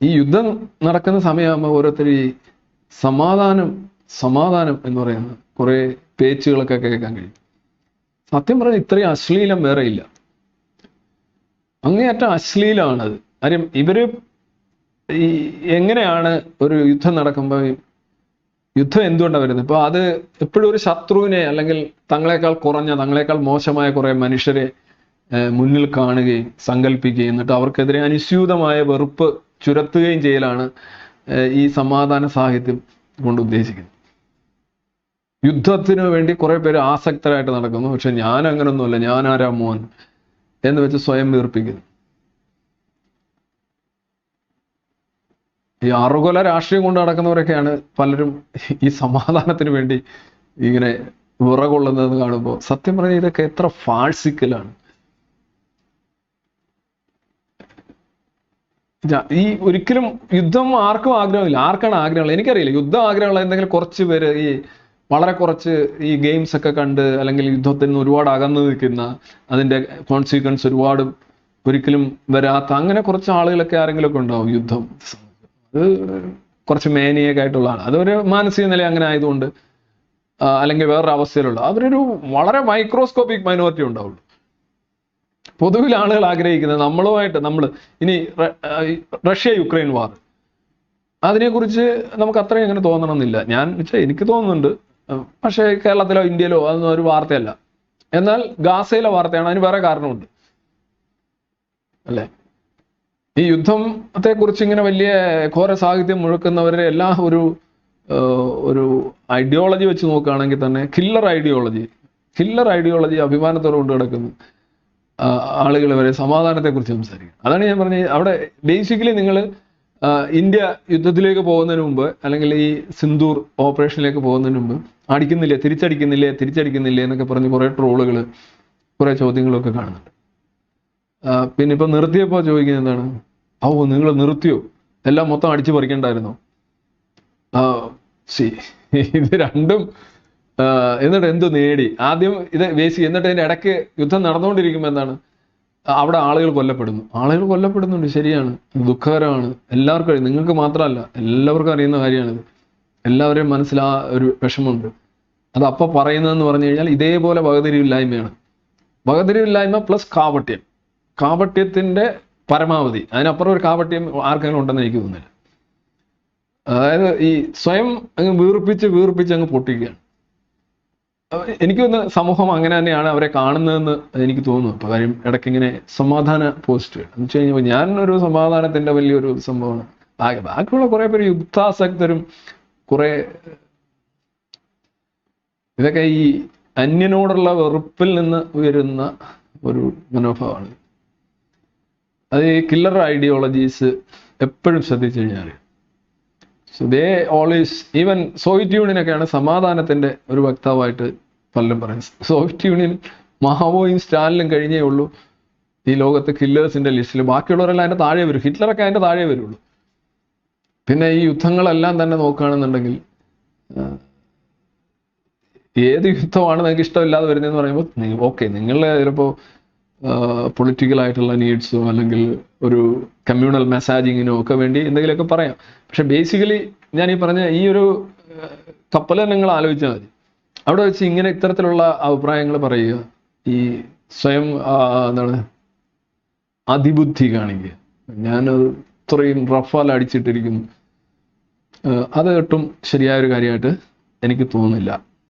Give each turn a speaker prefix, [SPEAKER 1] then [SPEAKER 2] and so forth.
[SPEAKER 1] ഈ യുദ്ധം നടക്കുന്ന സമയമാകുമ്പോൾ ഓരോരുത്തർ ഈ സമാധാനം സമാധാനം എന്ന് പറയുന്ന കുറെ പേച്ചുകളൊക്കെ കേൾക്കാൻ കഴിയും. സത്യം പറഞ്ഞാൽ ഇത്രയും അശ്ലീലം വേറെ ഇല്ല അങ്ങേയറ്റം അശ്ലീലമാണത്. കാര്യം ഇവർ ഈ എങ്ങനെയാണ് ഒരു യുദ്ധം നടക്കുമ്പോൾ യുദ്ധം എന്തുകൊണ്ടാണ് വരുന്നത്? ഇപ്പൊ അത് എപ്പോഴും ഒരു ശത്രുവിനെ അല്ലെങ്കിൽ തങ്ങളെക്കാൾ കുറഞ്ഞ തങ്ങളെക്കാൾ മോശമായ കുറെ മനുഷ്യരെ മുന്നിൽ കാണുകയും സങ്കല്പിക്കുകയും എന്നിട്ട് അവർക്കെതിരെ അനുസ്യൂതമായ വെറുപ്പ് ചുരത്തുകയും ചെയ്യലാണ് ഈ സമാധാന സാഹിത്യം കൊണ്ട് ഉദ്ദേശിക്കുന്നത്. യുദ്ധത്തിന് വേണ്ടി കുറെ പേര് ആസക്തരായിട്ട് നടക്കുന്നു. പക്ഷെ ഞാൻ അങ്ങനെ അങ്ങനൊന്നുമല്ല ഞാൻ ആരാ മോൻ എന്ന് വെച്ച് സ്വയം വീർപ്പിക്കുന്നു. ഈ അറുകൊല രാഷ്ട്രീയം കൊണ്ട് നടക്കുന്നവരൊക്കെയാണ് പലരും ഈ സമാധാനത്തിന് വേണ്ടി ഇങ്ങനെ വിറകൊള്ളുന്നത് കാണുമ്പോൾ സത്യം പറഞ്ഞാൽ ഇതൊക്കെ എത്ര ഫാഴ്സിക്കലാണ് ഈ ഒരിക്കലും യുദ്ധം ആർക്കും ആഗ്രഹമില്ല. ആർക്കാണ് ആഗ്രഹമുള്ളത്? എനിക്കറിയില്ല. യുദ്ധം ആഗ്രഹമുള്ള എന്തെങ്കിലും കുറച്ച് പേര് ഈ വളരെ കുറച്ച് ഈ ഗെയിംസ് ഒക്കെ കണ്ട് അല്ലെങ്കിൽ യുദ്ധത്തിൽ നിന്ന് ഒരുപാട് അകന്നു നിൽക്കുന്ന അതിന്റെ കോൺസിക്വൻസ് ഒരുപാട് ഒരിക്കലും വരാത്ത അങ്ങനെ കുറച്ച് ആളുകളൊക്കെ ആരെങ്കിലും ഒക്കെ ഉണ്ടാവും യുദ്ധം. അത് കുറച്ച് മേനിയൊക്കെ ആയിട്ടുള്ള ആൾ അതൊരു മാനസിക നില അങ്ങനെ ആയതുകൊണ്ട് അല്ലെങ്കിൽ വേറൊരു അവസ്ഥയിലുള്ള അവരൊരു വളരെ മൈക്രോസ്കോപ്പിക് മൈനോറിറ്റി ഉണ്ടാവുള്ളൂ. പൊതുവിൽ ആളുകൾ ആഗ്രഹിക്കുന്നത് നമ്മളുമായിട്ട് നമ്മൾ ഇനി റഷ്യ യുക്രൈൻ വാർ. അതിനെക്കുറിച്ച് നമുക്ക് അത്രയും അങ്ങനെ തോന്നണമെന്നില്ല. ഞാൻ വെച്ചാൽ എനിക്ക് തോന്നുന്നുണ്ട്. പക്ഷേ കേരളത്തിലോ ഇന്ത്യയിലോ അതൊന്നും ഒരു വാർത്തയല്ല. എന്നാൽ ഗാസയിലെ വാർത്തയാണ് അതിന് വേറെ കാരണമുണ്ട്. അല്ലേ? ഈ യുദ്ധത്തെ കുറിച്ച് ഇങ്ങനെ വലിയ ഘോര സാഹിത്യം മുഴക്കുന്നവരുടെ എല്ലാ ഒരു ഒരു ഐഡിയോളജി വെച്ച് നോക്കുകയാണെങ്കിൽ തന്നെ കില്ലർ ഐഡിയോളജി കില്ലർ ഐഡിയോളജി അഭിമാനത്തോടെ കൊണ്ട് കിടക്കുന്നു ആളുകൾ വരെ സമാധാനത്തെ കുറിച്ച് സംസാരിക്കും. അതാണ് ഞാൻ പറഞ്ഞത്. അവിടെ ബേസിക്കലി നിങ്ങൾ ഇന്ത്യ യുദ്ധത്തിലേക്ക് പോകുന്നതിന് മുമ്പ് അല്ലെങ്കിൽ ഈ സിന്ദൂർ ഓപ്പറേഷനിലേക്ക് പോകുന്നതിന് മുമ്പ് അടിക്കുന്നില്ലേ തിരിച്ചടിക്കുന്നില്ലേ തിരിച്ചടിക്കുന്നില്ലേ എന്നൊക്കെ പറഞ്ഞ് കുറേ ട്രോളുകൾ കുറേ ചോദ്യങ്ങളൊക്കെ കാണുന്നുണ്ട്. പിന്നെ ഇപ്പൊ നിർത്തിയപ്പോൾ ചോദിക്കുന്നത് എന്താണ്? ഓ നിങ്ങൾ നിർത്തിയോ? എല്ലാം മൊത്തം അടിച്ചു പറിക്കണ്ടായിരുന്നോ? ശരി. ഇത് രണ്ടും എന്നിട്ട് എന്ത് നേടി? ആദ്യം ഇത് വേസി എന്നിട്ട് ഇതിന്റെ ഇടയ്ക്ക് യുദ്ധം നടന്നുകൊണ്ടിരിക്കുമ്പോൾ എന്താണ് അവിടെ ആളുകൾ കൊല്ലപ്പെടുന്നു. ആളുകൾ കൊല്ലപ്പെടുന്നുണ്ട് ശരിയാണ്. ദുഃഖകരമാണ്. എല്ലാവർക്കും നിങ്ങൾക്ക് മാത്രമല്ല എല്ലാവർക്കും അറിയുന്ന കാര്യമാണിത്. എല്ലാവരെയും മനസ്സിൽ ആ ഒരു വിഷമമുണ്ട്. അത് അപ്പൊ പറയുന്നതെന്ന് പറഞ്ഞു കഴിഞ്ഞാൽ ഇതേപോലെ വകതിരിവില്ലായ്മയാണ്. വകതിരിവില്ലായ്മ പ്ലസ് കാപട്യം. കാപട്യത്തിന്റെ പരമാവധി. അതിനപ്പുറം ഒരു കാപട്യം ആർക്കെങ്കിലും ഉണ്ടെന്ന് എനിക്ക് തോന്നുന്നില്ല. അതായത് ഈ സ്വയം അങ്ങ് വീർപ്പിച്ച് വീർപ്പിച്ച് അങ്ങ് പൊട്ടിക്കുകയാണ്. എനിക്ക് തോന്നുന്നു സമൂഹം അങ്ങനെ തന്നെയാണ് അവരെ കാണുന്നതെന്ന് എനിക്ക് തോന്നുന്നു. ഇപ്പൊ കാര്യം ഇടയ്ക്ക് ഇങ്ങനെ സമാധാന പോസ്റ്റ് എന്ന് വെച്ച് കഴിഞ്ഞാൽ ഞാൻ ഒരു സമാധാനത്തിന്റെ വലിയൊരു സംഭവമാണ്. ബാക്കി ബാക്കിയുള്ള കുറെ പേര് യുദ്ധാസക്തരും കുറെ ഇതൊക്കെ ഈ അന്യനോടുള്ള വെറുപ്പിൽ നിന്ന് ഉയരുന്ന ഒരു മനോഭാവമാണ്. അത് ഈ കില്ലർ ഐഡിയോളജീസ് എപ്പോഴും ശ്രദ്ധിച്ചു കഴിഞ്ഞാൽ so they always even Soviet യൂണിയനൊക്കെയാണ് സമാധാനത്തിന്റെ ഒരു വക്താവായിട്ട് പലരും പറയുന്നത് സോവിയറ്റ് യൂണിയൻ മാവോയും സ്റ്റാലിനും കഴിഞ്ഞേ ഉള്ളൂ. ഈ ലോകത്ത് കില്ലേഴ്സിന്റെ ലിസ്റ്റിൽ ബാക്കിയുള്ളവരെല്ലാം അതിന്റെ താഴെ വരും. ഹിറ്റ്ലറൊക്കെ അതിന്റെ താഴെ വരുള്ളൂ. പിന്നെ ഈ യുദ്ധങ്ങളെല്ലാം തന്നെ നോക്കുകയാണെന്നുണ്ടെങ്കിൽ ഏത് യുദ്ധമാണ് നിങ്ങൾക്ക് ഇഷ്ടമില്ലാതെ വരുന്നതെന്ന് പറയുമ്പോൾ ഓക്കെ നിങ്ങളുടെ ചിലപ്പോൾ പൊളിറ്റിക്കൽ ആയിട്ടുള്ള നീഡ്സോ അല്ലെങ്കിൽ ഒരു കമ്മ്യൂണൽ മെസ്സാജിങ്ങിനോ ഒക്കെ വേണ്ടി എന്തെങ്കിലുമൊക്കെ പറയാം. പക്ഷെ ബേസിക്കലി ഞാൻ ഈ പറഞ്ഞ ഈ ഒരു കപ്പൽ നിങ്ങൾ ആലോചിച്ചാൽ മതി. അവിടെ വെച്ച് ഇങ്ങനെ ഇത്തരത്തിലുള്ള അഭിപ്രായങ്ങൾ പറയുക. ഈ സ്വയം എന്താണ് അതിബുദ്ധി കാണിക്കുക. ഞാൻ ഇത്രയും റഫാൽ അടിച്ചിട്ടിരിക്കുന്നു. അത് ശരിയായ ഒരു കാര്യമായിട്ട് എനിക്ക് തോന്നുന്നില്ല.